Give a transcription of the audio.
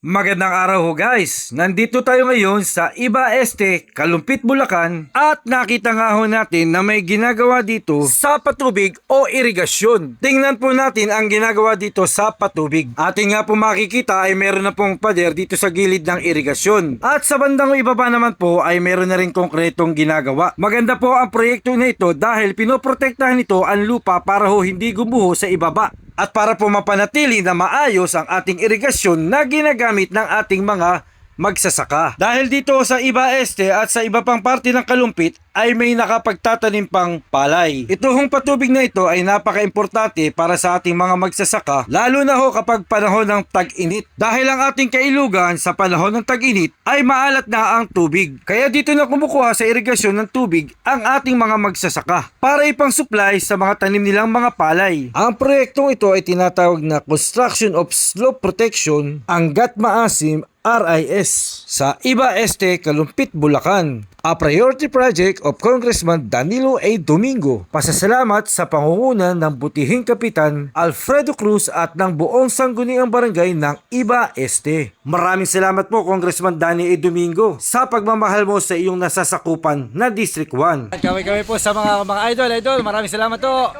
Magandang araw ho guys! Nandito tayo ngayon sa Iba Este, Kalumpit, Bulacan at nakita nga ho natin na may ginagawa dito sa patubig o irigasyon. Tingnan po natin ang ginagawa dito sa patubig. Ating nga po makikita ay meron na pong pader dito sa gilid ng irigasyon. At sa bandang ibaba naman po ay meron na rin konkretong ginagawa. Maganda po ang proyekto na ito dahil pinoprotektahan nito ang lupa para ho hindi gumuho sa ibaba at para po mapanatili na maayos ang ating irigasyon na ginagamit ng ating mga magsasaka. Dahil dito sa iba este at sa iba pang parte ng kalumpit ay may nakapagtatanim pang palay. Ito hong patubig na ito ay napaka-importante para sa ating mga magsasaka lalo na ho kapag panahon ng tag-init. Dahil ang ating kailugan sa panahon ng tag-init ay maalat na ang tubig. Kaya dito na kumukuha sa irigasyon ng tubig ang ating mga magsasaka para ipang supply sa mga tanim nilang mga palay. Ang proyektong ito ay tinatawag na Construction of Slope Protection hanggat maasim RIS sa Iba Este, Kalumpit, Bulacan. A priority project of Congressman Danilo A. Domingo. Pasasalamat sa pangunguna ng butihing kapitan Alfredo Cruz at ng buong sangguniang barangay ng Iba Este. Maraming salamat po Congressman Danny A. Domingo sa pagmamahal mo sa iyong nasasakupan na District 1. Kami kami po sa mga mga idol, idol. Maraming salamat po.